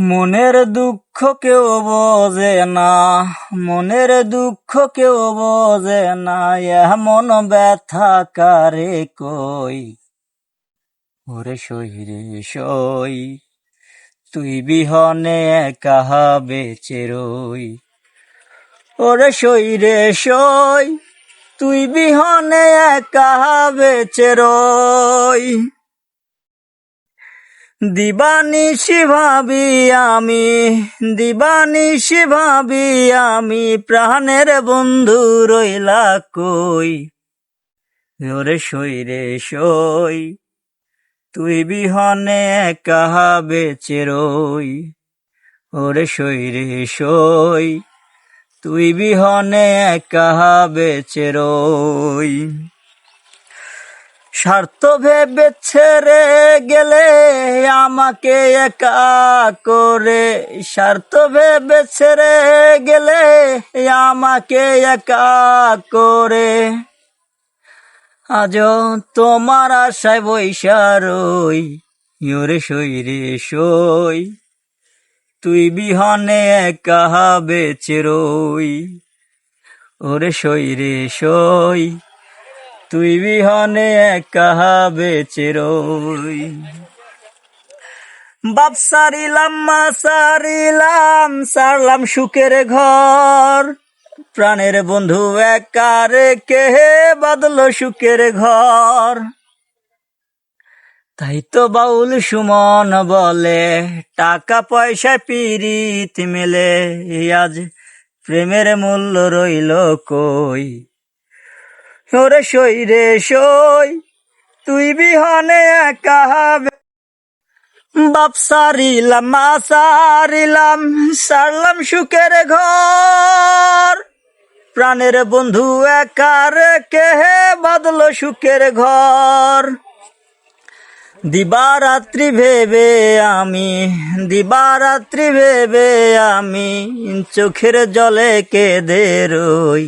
মনের দুঃখ কেউ বোঝে না, মনের দুঃখ কেউ বোঝে না, এমন ব্যথা কারে কই? ওরে শহীরে সই, তুই বিহনে কাহা বেচে রই। ওরে শহীরে সই, তুই বিহনে কাহা বেচে রই। দিবানিশি ভাবি আমি দিবানিশি ভাবি আমি, প্রাণের বন্ধু রইলা কই? ওরে সই রে সই, তুই বিহনে কাহা বেচে রই? ওরে সই রে সই, তুই বিহনে কাহা বেচে রই? স্বার্থ ভেবে ছেড়ে গেলে আমাকে একা করে। স্বার্থ ভেবে ছেড়ে গেলে আমাকে একা করে। আজ তোমার আশায় বৈশারই ইয়োরে সই রে সই। তুই বিহনে একা বেচে রই, ওরে সই রে সই। তুই বিহনে কাহা বেচে রই বাপ সারিলাম, মা সারিলাম, সারলাম সুখের ঘর। প্রাণের বন্ধু একারে কে বাদলো সুখের ঘর। তাই তো বাউল সুমন বলে, টাকা পয়সা পিরিত মেলে। আজ প্রেমের মূল্য রইল কই? ওরে সই রে সই, তুই বিহনে একা বাপ সারিলাম, মা সারিলাম, সারলাম সুখের ঘর। প্রাণের বন্ধু একার, কেহে বাদলো সুখের ঘর। দিবারাত্রি ভেবে আমি, দিবারাত্রি ভেবে আমি, চোখের জলে কেঁদে রই।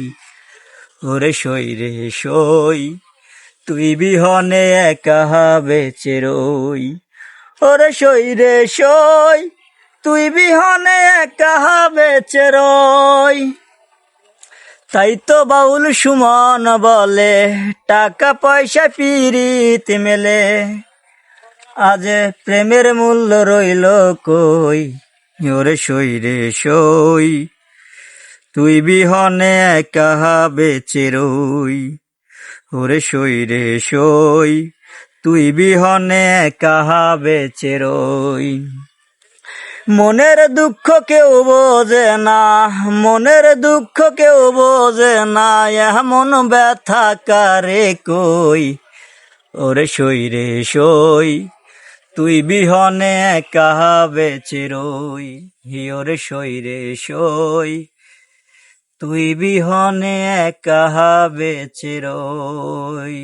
ওরে সই রে সই, তুই বিহনে একা বেচে রই। ওরে সই রে সই, তুই বিহনে একা বেচে রই। তাই তো বাউল সুমন বলে, টাকা পয়সা পিরিত মেলে। আজ প্রেমের মূল্য রইল কই, ওরে সই রে সই। তুই বিহনে একা বেচে ওরে সই রে সই, তুই বিহনে একা বেচে রই। মনের দুঃখ কেউ বোঝে না, মনের দুঃখ কেউ বোঝে না, এমন ব্যথা কারে কই? ওরে সই রে সই, তুই বিহনে একা বেচে রই ওরে সই রে সই। তুই বিহনে একা বেচে রই